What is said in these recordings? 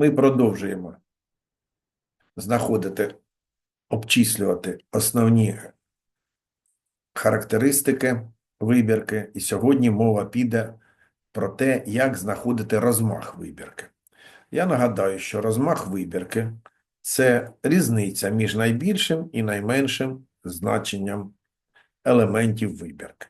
Ми продовжуємо знаходити, обчислювати основні характеристики вибірки. І сьогодні мова піде про те, як знаходити розмах вибірки. Я нагадаю, що розмах вибірки – це різниця між найбільшим і найменшим значенням елементів вибірки.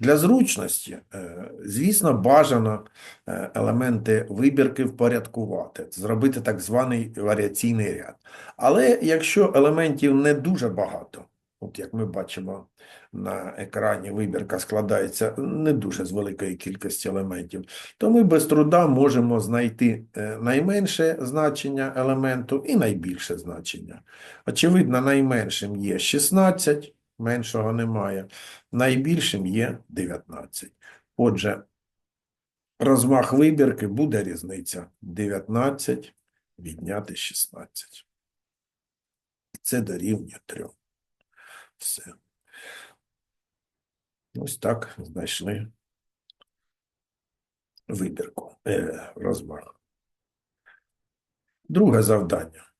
Для зручності, е, звісно, бажано е, елементи вибірки впорядкувати, зробити так званий варіаційний ряд. Але якщо елементів не дуже багато, от як ми бачимо на екрані, вибірка складається не дуже з великої кількості елементів, то ми без труда можемо знайти е, найменше значення елементу і найбільше значення. Очевидно, найменшим є 16, меншого немає. Найбільшим є 19. Отже, розмах вибірки буде різниця 19 відняти 16. Це дорівнює 3. Все. Ось так знайшли вибірку, е, розмах. Друге завдання.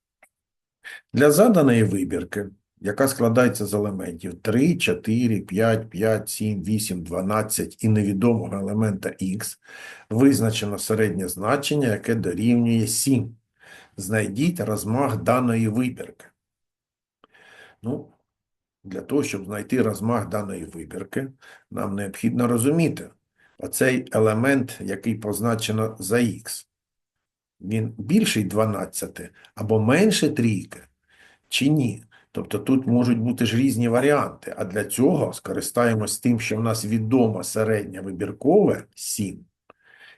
Для заданої вибірки яка складається з елементів 3, 4, 5, 5, 7, 8, 12 і невідомого елемента х, визначено середнє значення, яке дорівнює 7. Знайдіть розмах даної вибірки. Ну, Для того, щоб знайти розмах даної вибірки, нам необхідно розуміти, оцей елемент, який позначено за х, він більший 12 або менше трійки, чи ні. Тобто тут можуть бути ж різні варіанти, а для цього скористаємось тим, що в нас відомо середнє вибіркове 7,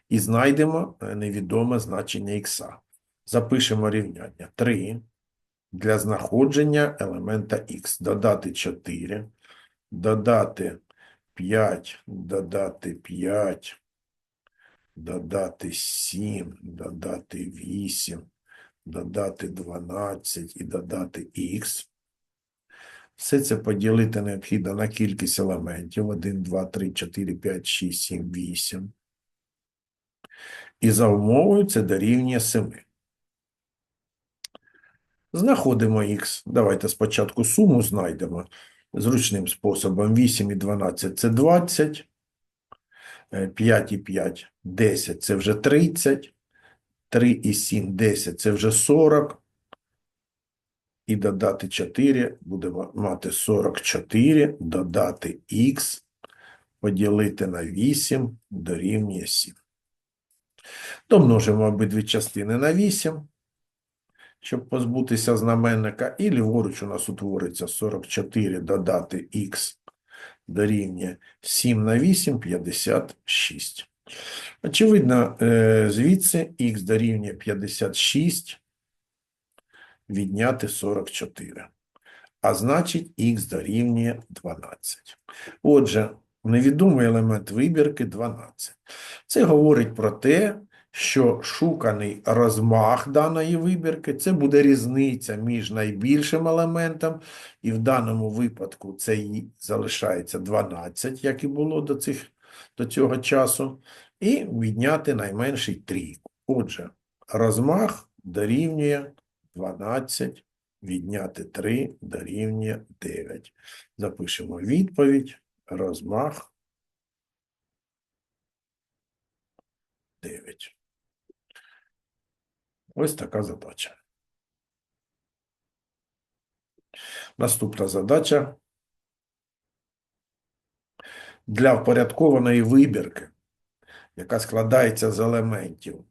і знайдемо е, невідоме значення х. Запишемо рівняння. 3 для знаходження елемента х. Додати 4, додати 5, додати 5, додати 7, додати 8, додати 12 і додати х. Все це поділити необхідно на кількість елементів 1, 2, 3, 4, 5, 6, 7, 8. І за умовою це дорівнює 7. Знаходимо х. Давайте спочатку суму знайдемо зручним способом. 8 і 12 це 20. 5 і 5 – 10 це вже 30. 3 і 7 – 10 це вже 40 і додати 4, будемо мати 44, додати х, поділити на 8, дорівнює 7. Домножимо обидві частини на 8, щоб позбутися знаменника, і ліворуч у нас утвориться 44 додати х дорівнює 7 на 8, 56. Очевидно, е, звідси х дорівнює 56, відняти 44. А значить, х дорівнює 12. Отже, невідомий елемент вибірки 12. Це говорить про те, що шуканий розмах даної вибірки це буде різниця між найбільшим елементом, і в даному випадку це залишається 12, як і було до, цих, до цього часу, і відняти найменший трійку. Отже, розмах дорівнює 12 відняти 3 дорівнює 9. Запишемо відповідь, розмах 9. Ось така задача. Наступна задача. Для впорядкованої вибірки, яка складається з елементів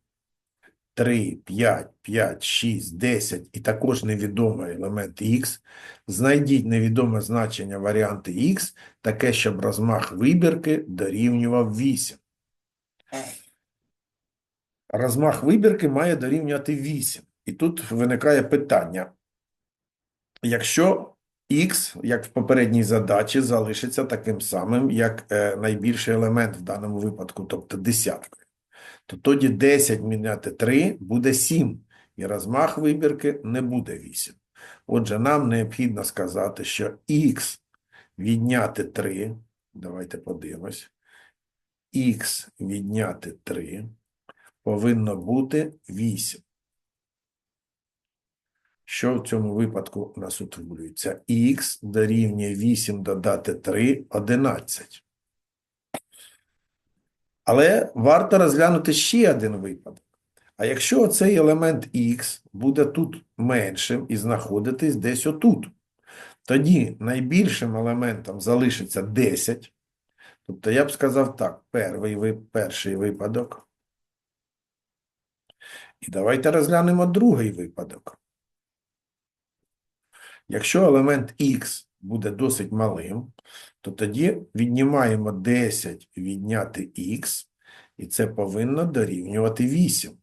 3, 5, 5, 6, 10 і також невідомий елемент х, знайдіть невідоме значення варіанту х, таке, щоб розмах вибірки дорівнював 8. Розмах вибірки має дорівнювати 8. І тут виникає питання. Якщо х, як в попередній задачі, залишиться таким самим, як е, найбільший елемент в даному випадку, тобто десяткою то тоді 10 міняти 3 буде 7, і розмах вибірки не буде 8. Отже, нам необхідно сказати, що х відняти 3, давайте подивимось, х відняти 3 повинно бути 8. Що в цьому випадку у нас утворюється? Х дорівнює 8 додати 3 – 11. Але варто розглянути ще один випадок. А якщо цей елемент х буде тут меншим і знаходитись десь отут, тоді найбільшим елементом залишиться 10. Тобто я б сказав так, перший, перший випадок. І давайте розглянемо другий випадок. Якщо елемент х буде досить малим, то тоді віднімаємо 10 відняти х, і це повинно дорівнювати 8.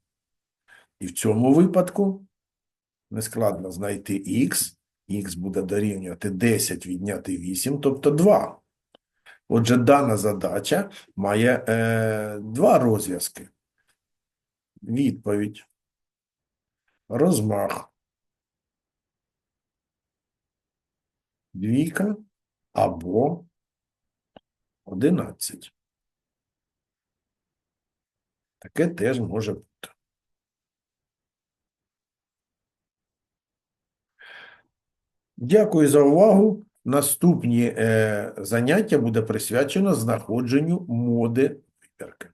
І в цьому випадку нескладно знайти х, х буде дорівнювати 10 відняти 8, тобто 2. Отже, дана задача має е, два розв'язки. Відповідь. Розмах. Двійка або 11. Таке теж може бути. Дякую за увагу. Наступні е, заняття буде присвячено знаходженню моди вибірки.